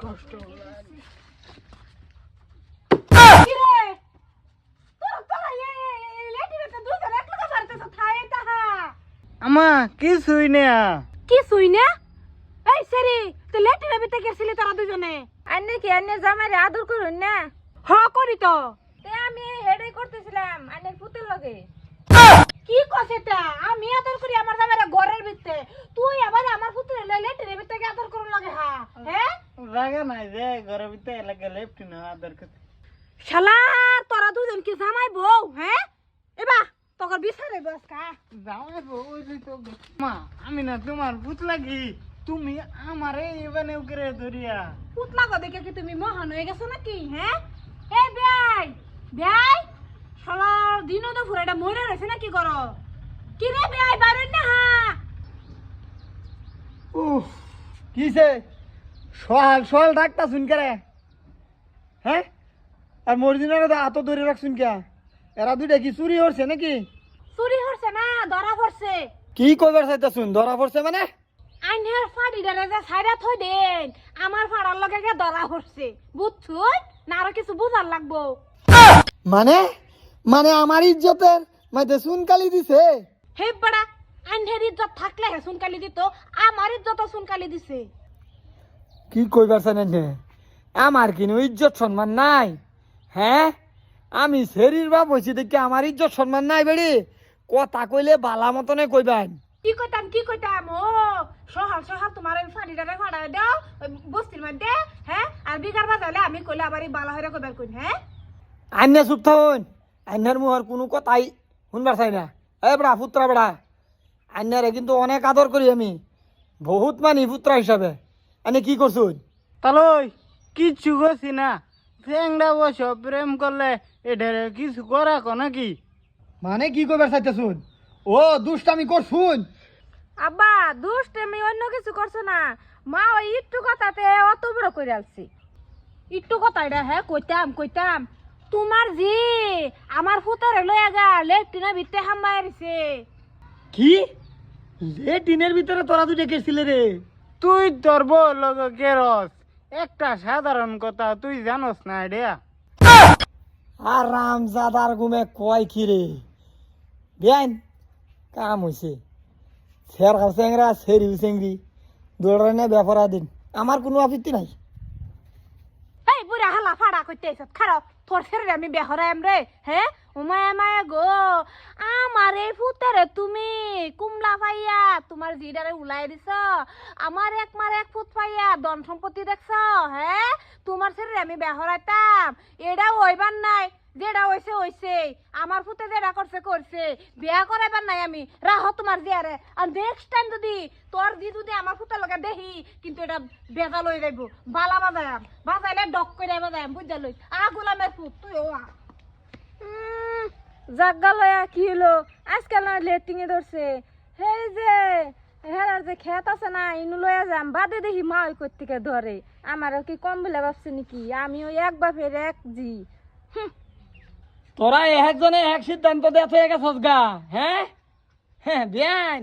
কষ্ট আমা কিছুই না। কি শুই না? এই সেরি তো লেটিতে বিতে গেছিলি তোরা দুজনে। আন্নে কি আন্নে জামাইরে আদর করুন না? হ করি তো। তে আমি হেডে করতেছিলাম আন্নের পুতের লগে। কি কস এটা? আমি আদর করি আমার জামাইরা ঘরের ভিতরে তুই আবার আমার পুত্রের লেটিতে বিতে আদর করুন লাগে হা হ্যাঁ জায়গা নাই যে ঘরের ভিতরে এলাকা লেফট না আদর করতে শালা তোরা দুজন কি জামাই বউ হ্যাঁ এবা তোর বিচারে বস কা জামাই বউলি তো মা আমি না তোমার ভূত লাগি তুমি আমারে এবানে করে ধরিয়া। পুতলা গো দেখে কি তুমি মহান হয়ে গেছো নাকি হ্যাঁ? এই বেয়াই বেয়াই শালা দিনও তো ফুরাটা মরে রয়েছে নাকি করো? কি রে বেয়াই বাইরে না হা। উফ কিসে? সহাল সহাল ডাকতা শুন কে রে। হ্যাঁ আর মর্জিনারে তো হাত ধরে রাখছুন কে এরা দুইটা কি চুরি হচ্ছে নাকি? চুরি হচ্ছে না ধরা পড়ছে। কি কইবার চাইতা শুন ধরা পড়ছে মানে? আইনের ফাড়ি ডারে যে সাইডা থই দেন আমার ফাড়ার লগে গে ধরা পড়ছে। বুঝছুই না আরও কিছু বুঝার লাগবো। মানে? মানে আমার ইজ্জতের মাইতে সুনকালি দিছে? হে বড়া আইনের ইজ্জত থাকলে হে সুনকালি দিত আমার ইজ্জত সুনকালি দিছে। কি কইবার না? আমার কিনো ইজ্জত সম্মান নাই। হ্যাঁ? আমি শরীর বা হয়েছি দেখি আমার ইজ্জত সম্মান নাই বেড়ি। কথা কইলে বালা মতনে কইবেন। কি কইতাম কি কইতাম? ও সহাল সহাল তোমার ওই ফাড়িটারে ফাড়াই দাও ওই বস্তির মধ্যে হ্যাঁ? আর বিকার বাজালে আমি কইলে আবার এই বালা হইরা কইবার কইন হ্যাঁ? আন্যা চুপ থাকুন। আন্যার মুহর কোনো কথাই শুনবার চাই না। এ বড়া পুত্রা বড়া। আন্যারে কিন্তু অনেক আদর করি আমি। বহুত মানি পুত্রা হিসাবে। এনে কি করছুন? তালই কিচ্ছু করছি না। ফ্যাংরা বস প্রেম করলে এটারে কিছু করা কো নাকি? মানে কি কইবার চাইতেছুন? ও দুষ্টামি করছুন? আব্বা দুষ্ট আমি অন্য কিছু করছ না। মা ওই একটু কথাতে অত বড় করে আলছি। একটু কথা এটা হ্যাঁ কইতাম কইতাম। তোমার জি আমার ফুতারে লইয়া গা লেফটিনা ভিতরে হাম্বাই দিছে কি? লে টিনের ভিতরে তোরা দুটো গেছিলে রে। তুই তোর বউ লগ কেরস একটা সাধারণ কথা তুই জানোস না এটা আর রামজাদার গুমে কয় কি রে? বেআইন কাম হয়েছে শের খাও চেংরা সেরিও চেংরি দৌড়ায় না ব্যাপারা দিন আমার কোনো আপত্তি নাই। এই বুড়া হালা ফাড়া কইতে আইছত খারাপ। তোর ফেরে আমি বেহরাম রে হ্যাঁ উমায়া মায়া গো, আমার এই ফুতারে তুমি, কুমলা পাইয়া তোমার জিডারে উলাই দিছ, আমার এক মার এক ফুট পাইয়া ধন সম্পত্তি দেখছ হ্যাঁ তোমার ছেড়ে আমি বেহরাইতাম এটা ওইবার নাই। যেটা হইছে হইছে আমার ফুতে যেটা করছে করছে। বিয়া করাইবার নাই আমি। রাহ তোমার জিয়ারে। আর নেক্সট টাইম যদি তোর দি যদি আমার ফুতের লগে দেখি কিন্তু এটা বেজা লই যাইব। বালা বাজায়াম। বাজাইলে ডক করে বাজায়াম বুঝা লই আ গোলামের ফুট তুই ও জাগা লয়া কি হলো আজকাল না লেটিং এ ধরছে। হেই যে হেরার যে খেত আছে না ইনু লয়া যাম। বাদে দেখি মা ওই কর্তিকে ধরে। আমার কি কম বলে ভাবছে নাকি? আমিও এক বাপের এক জি। তোরা একজনে এক সিদ্ধান্ত দেখ হয়ে গেছস গা হ্যাঁ? হ্যাঁ বেআইন।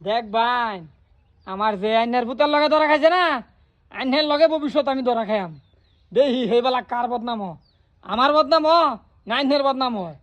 দেখ বাইন আমার যে আইনের ভূতের লগে ধরা খাইছে না, আইনের লগে ভবিষ্যৎ আমি ধরা খাইম দেহি, সেইবেলা কার বদনাম? আমার বদনাম না আইনের বদনাম হয়।